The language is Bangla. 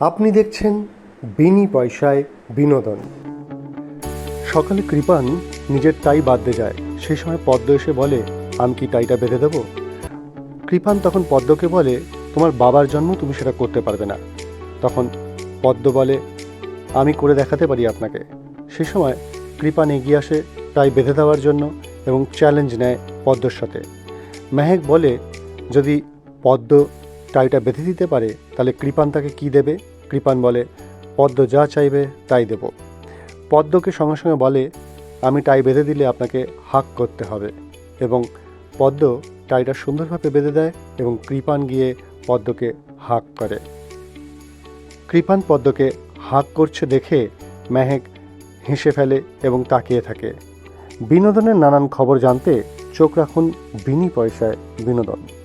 আপনি দেখছেন বিনি পয়সায় বিনোদন। সকালে কৃপান নিজের টাই বাঁধতে যায়। সেই সময় পদ্ম এসে বলে, আমি কি টাইটা বেঁধে দেবো? কৃপান তখন পদ্মকে বলে, তোমার বাবার জন্ম তুমি সেটা করতে পারবে না। তখন পদ্ম বলে, আমি করে দেখাতে পারি আপনাকে। সে সময় কৃপান এগিয়ে আসে টাই বেঁধে দেওয়ার জন্য এবং চ্যালেঞ্জ নেয় পদ্মর সাথে। মেহেক বলে, যদি পদ্ম টাইটা বেঁধে দিতে পারে, তাহলে কৃপান তাকে কী দেবে? কৃপান বলে, পদ্ম যা চাইবে তাই দেব। পদ্মকে সঙ্গে সঙ্গে বলে, আমি টাই বেঁধে দিলে আপনাকে হাক করতে হবে। এবং পদ্ম টাইটা সুন্দরভাবে বেঁধে দেয় এবং কৃপান গিয়ে পদ্মকে হাক করে। কৃপান পদ্মকে হাক করছে দেখে মেহেক হেসে ফেলে এবং তাকিয়ে থাকে। বিনোদনের নানান খবর জানতে চোখ রাখুন বিনি পয়সায় বিনোদন।